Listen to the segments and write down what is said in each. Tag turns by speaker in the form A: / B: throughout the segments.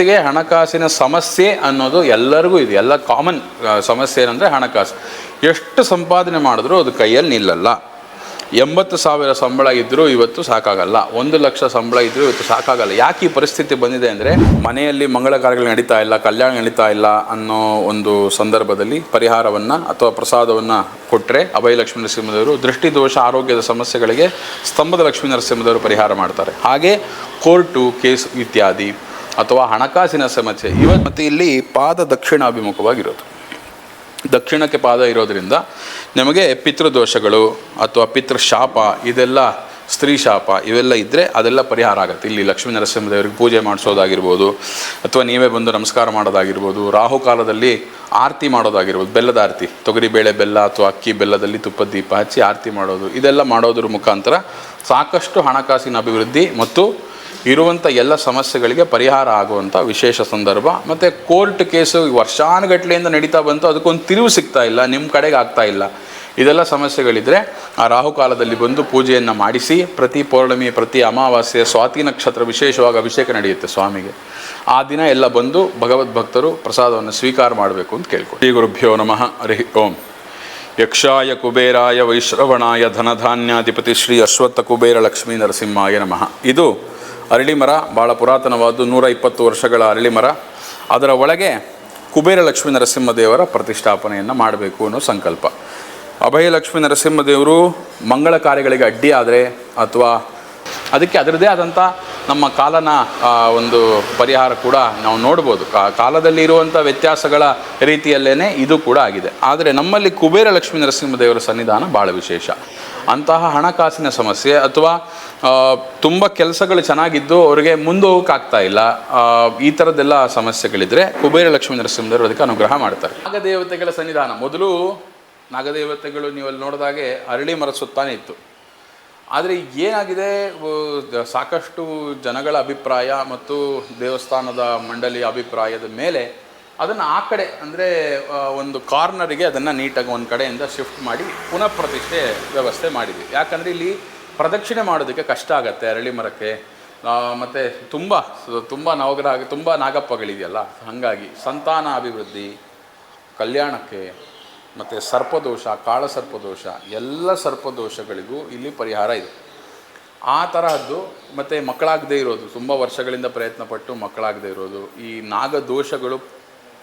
A: ಜೊತೆಗೆ ಹಣಕಾಸಿನ ಸಮಸ್ಯೆ ಅನ್ನೋದು ಎಲ್ಲರಿಗೂ ಇದೆ. ಎಲ್ಲ ಕಾಮನ್ ಸಮಸ್ಯೆ ಏನಂದರೆ ಹಣಕಾಸು. ಎಷ್ಟು ಸಂಪಾದನೆ ಮಾಡಿದ್ರೂ ಅದು ಕೈಯಲ್ಲಿ ನಿಲ್ಲಲ್ಲ. ಎಂಬತ್ತು ಸಾವಿರ ಸಂಬಳ ಇದ್ದರೂ ಇವತ್ತು ಸಾಕಾಗಲ್ಲ. ಒಂದು ಲಕ್ಷ ಸಂಬಳ ಇದ್ದರೂ ಇವತ್ತು ಸಾಕಾಗಲ್ಲ. ಯಾಕೆ ಈ ಪರಿಸ್ಥಿತಿ ಬಂದಿದೆ ಅಂದರೆ ಮನೆಯಲ್ಲಿ ಮಂಗಳ ಕಾರ್ಯಗಳು ನಡೀತಾ ಇಲ್ಲ, ಕಲ್ಯಾಣ ನಡೀತಾ ಇಲ್ಲ ಅನ್ನೋ ಒಂದು ಸಂದರ್ಭದಲ್ಲಿ ಪರಿಹಾರವನ್ನು ಅಥವಾ ಪ್ರಸಾದವನ್ನು ಕೊಟ್ಟರೆ ಅಭಯ ಲಕ್ಷ್ಮೀ ನರಸಿಂಹದೇವರು ದೃಷ್ಟಿದೋಷ ಆರೋಗ್ಯದ ಸಮಸ್ಯೆಗಳಿಗೆ ಸ್ತಂಭದ ಲಕ್ಷ್ಮೀ ನರಸಿಂಹದೇವರು ಪರಿಹಾರ ಮಾಡ್ತಾರೆ. ಹಾಗೆ ಕೋರ್ಟು ಕೇಸ್ ಇತ್ಯಾದಿ ಅಥವಾ ಹಣಕಾಸಿನ ಸಮಸ್ಯೆ, ಇವತ್ತು ಮತ್ತು ಇಲ್ಲಿ ಪಾದ ದಕ್ಷಿಣ ಅಭಿಮುಖವಾಗಿರೋದು ದಕ್ಷಿಣಕ್ಕೆ ಪಾದ ಇರೋದರಿಂದ ನಿಮಗೆ ಪಿತೃದೋಷಗಳು ಅಥವಾ ಪಿತೃಶಾಪ, ಇದೆಲ್ಲ ಸ್ತ್ರೀ ಶಾಪ, ಇವೆಲ್ಲ ಇದ್ದರೆ ಅದೆಲ್ಲ ಪರಿಹಾರ ಆಗುತ್ತೆ. ಇಲ್ಲಿ ಲಕ್ಷ್ಮೀ ನರಸಿಂಹದೇವರಿಗೆ ಪೂಜೆ ಮಾಡಿಸೋದಾಗಿರ್ಬೋದು, ಅಥವಾ ನೀವೇ ಬಂದು ನಮಸ್ಕಾರ ಮಾಡೋದಾಗಿರ್ಬೋದು ರಾಹುಕಾಲದಲ್ಲಿ ಆರತಿ ಮಾಡೋದಾಗಿರ್ಬೋದು, ಬೆಲ್ಲದ ಆರತಿ ತೊಗರಿಬೇಳೆ ಬೆಲ್ಲ ಅಥವಾ ಅಕ್ಕಿ ಬೆಲ್ಲದಲ್ಲಿ ತುಪ್ಪದ ದೀಪ ಹಚ್ಚಿ ಆರತಿ ಮಾಡೋದು, ಇದೆಲ್ಲ ಮಾಡೋದ್ರ ಮುಖಾಂತರ ಸಾಕಷ್ಟು ಹಣಕಾಸಿನ ಅಭಿವೃದ್ಧಿ ಮತ್ತು ಇರುವಂಥ ಎಲ್ಲ ಸಮಸ್ಯೆಗಳಿಗೆ ಪರಿಹಾರ ಆಗುವಂಥ ವಿಶೇಷ ಸಂದರ್ಭ. ಮತ್ತು ಕೋರ್ಟ್ ಕೇಸು ವರ್ಷಾನುಗಟ್ಲೆಯಿಂದ ನಡೀತಾ ಬಂತು, ಅದಕ್ಕೊಂದು ತಿರುವು ಸಿಗ್ತಾ ಇಲ್ಲ ನಿಮ್ಮ ಕಡೆಗೆ ಆಗ್ತಾ ಇಲ್ಲ. ಇದೆಲ್ಲ ಸಮಸ್ಯೆಗಳಿದ್ದರೆ ಆ ರಾಹುಕಾಲದಲ್ಲಿ ಬಂದು ಪೂಜೆಯನ್ನು ಮಾಡಿಸಿ, ಪ್ರತಿ ಪೌರ್ಣಮಿ, ಪ್ರತಿ ಅಮಾವಾಸ್ಯೆ, ಸ್ವಾತಿ ನಕ್ಷತ್ರ ವಿಶೇಷವಾಗಿ ಅಭಿಷೇಕ ನಡೆಯುತ್ತೆ ಸ್ವಾಮಿಗೆ. ಆ ದಿನ ಎಲ್ಲ ಬಂದು ಭಗವದ್ ಭಕ್ತರು ಪ್ರಸಾದವನ್ನು ಸ್ವೀಕಾರ ಮಾಡಬೇಕು ಅಂತ ಕೇಳ್ಕೊಂಡು ಶ್ರೀ ಗುರುಭ್ಯೋ ನಮಃ, ಹರಿ ಓಂ. ಯಕ್ಷಾಯ ಕುಬೇರಾಯ ವೈಶ್ರವಣಾಯ ಧನಧಾನ್ಯಾಧಿಪತಿ ಶ್ರೀ ಅಶ್ವತ್ಥ ಕುಬೇರ ಲಕ್ಷ್ಮೀ ನರಸಿಂಹಾಯ ನಮಃ. ಇದು ಅರಳಿ ಮರ ಭಾಳ ಪುರಾತನವಾದ್ದು ನೂರ ಇಪ್ಪತ್ತು ವರ್ಷಗಳ ಅರಳಿ ಮರ ಅದರ ಒಳಗೆ ಕುಬೇರ ಲಕ್ಷ್ಮೀ ನರಸಿಂಹದೇವರ ಪ್ರತಿಷ್ಠಾಪನೆಯನ್ನು ಮಾಡಬೇಕು ಅನ್ನೋ ಸಂಕಲ್ಪ. ಅಭಯ ಲಕ್ಷ್ಮೀ ನರಸಿಂಹದೇವರು ಮಂಗಳ ಕಾರ್ಯಗಳಿಗೆ ಅಡ್ಡಿ ಆದರೆ ಅಥವಾ ಅದಕ್ಕೆ ಅದರದೇ ಆದಂಥ ನಮ್ಮ ಕಾಲನ ಒಂದು ಪರಿಹಾರ ಕೂಡ ನಾವು ನೋಡ್ಬೋದು. ಕಾಲದಲ್ಲಿ ಇರುವಂಥ ವ್ಯತ್ಯಾಸಗಳ ರೀತಿಯಲ್ಲೇ ಇದು ಕೂಡ ಆಗಿದೆ. ಆದರೆ ನಮ್ಮಲ್ಲಿ ಕುಬೇರ ಲಕ್ಷ್ಮೀ ನರಸಿಂಹದೇವರ ಸನ್ನಿಧಾನ ಭಾಳ ವಿಶೇಷ. ಅಂತಹ ಹಣಕಾಸಿನ ಸಮಸ್ಯೆ ಅಥವಾ ತುಂಬ ಕೆಲಸಗಳು ಚೆನ್ನಾಗಿದ್ದು ಅವರಿಗೆ ಮುಂದೋಗಕ್ಕಾಗ್ತಾ ಇಲ್ಲ ಈ ಥರದ್ದೆಲ್ಲ ಸಮಸ್ಯೆಗಳಿದ್ರೆ ಕುಬೇರ ಲಕ್ಷ್ಮೀ ನರಸಿಂಹದೇವರು ಅದಕ್ಕೆ ಅನುಗ್ರಹ ಮಾಡ್ತಾರೆ. ನಾಗದೇವತೆಗಳ ಸನ್ನಿಧಾನ ಮೊದಲು ನಾಗದೇವತೆಗಳು ನೀವಲ್ಲಿ ನೋಡಿದಾಗೆ ಅರಳಿ ಮರ ಸುತ್ತಾನೆ ಇತ್ತು. ಆದರೆ ಏನಾಗಿದೆ ಸಾಕಷ್ಟು ಜನಗಳ ಅಭಿಪ್ರಾಯ ಮತ್ತು ದೇವಸ್ಥಾನದ ಮಂಡಳಿಯ ಅಭಿಪ್ರಾಯದ ಮೇಲೆ ಅದನ್ನು ಆ ಕಡೆ ಅಂದರೆ ಒಂದು ಕಾರ್ನರಿಗೆ ಅದನ್ನು ನೀಟಾಗಿ ಒಂದು ಕಡೆಯಿಂದ ಶಿಫ್ಟ್ ಮಾಡಿ ಪುನಃ ಪ್ರತಿಷ್ಠೆ ವ್ಯವಸ್ಥೆ ಮಾಡಿದ್ವಿ. ಯಾಕಂದರೆ ಇಲ್ಲಿ ಪ್ರದಕ್ಷಿಣೆ ಮಾಡೋದಕ್ಕೆ ಕಷ್ಟ ಆಗುತ್ತೆ ಅರಳಿ ಮರಕ್ಕೆ. ಮತ್ತು ತುಂಬ ತುಂಬ ನವಗ್ರಹ, ತುಂಬ ನಾಗಪ್ಪಗಳಿದೆಯಲ್ಲ, ಹಾಗಾಗಿ ಸಂತಾನ ಅಭಿವೃದ್ಧಿ, ಕಲ್ಯಾಣಕ್ಕೆ ಮತ್ತು ಸರ್ಪದೋಷ, ಕಾಳ ಸರ್ಪದೋಷ, ಎಲ್ಲ ಸರ್ಪದೋಷಗಳಿಗೂ ಇಲ್ಲಿ ಪರಿಹಾರ ಇದೆ. ಆ ತರಹದ್ದು ಮತ್ತು ಮಕ್ಕಳಾಗದೇ ಇರೋದು, ತುಂಬ ವರ್ಷಗಳಿಂದ ಪ್ರಯತ್ನ ಪಟ್ಟು ಮಕ್ಕಳಾಗದೇ ಇರೋದು, ಈ ನಾಗದೋಷಗಳು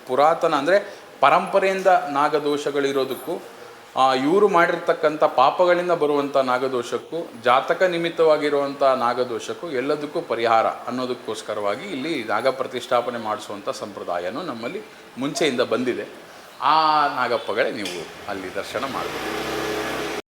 A: ಪುರಾತನ ಅಂದರೆ ಪರಂಪರೆಯಿಂದ ನಾಗದೋಷಗಳಿರೋದಕ್ಕೂ ಇವರು ಮಾಡಿರ್ತಕ್ಕಂಥ ಪಾಪಗಳಿಂದ ಬರುವಂಥ ನಾಗದೋಷಕ್ಕೂ, ಜಾತಕ ನಿಮಿತ್ತವಾಗಿರುವಂಥ ನಾಗದೋಷಕ್ಕೂ ಎಲ್ಲದಕ್ಕೂ ಪರಿಹಾರ ಅನ್ನೋದಕ್ಕೋಸ್ಕರವಾಗಿ ಇಲ್ಲಿ ನಾಗ ಪ್ರತಿಷ್ಠಾಪನೆ ಮಾಡಿಸುವಂಥ ಸಂಪ್ರದಾಯನೂ ನಮ್ಮಲ್ಲಿ ಮುಂಚೆಯಿಂದ ಬಂದಿದೆ. ಆ ನಾಗಪ್ಪಗಳೇ ನೀವು ಅಲ್ಲಿ ದರ್ಶನ ಮಾಡಬೇಕು.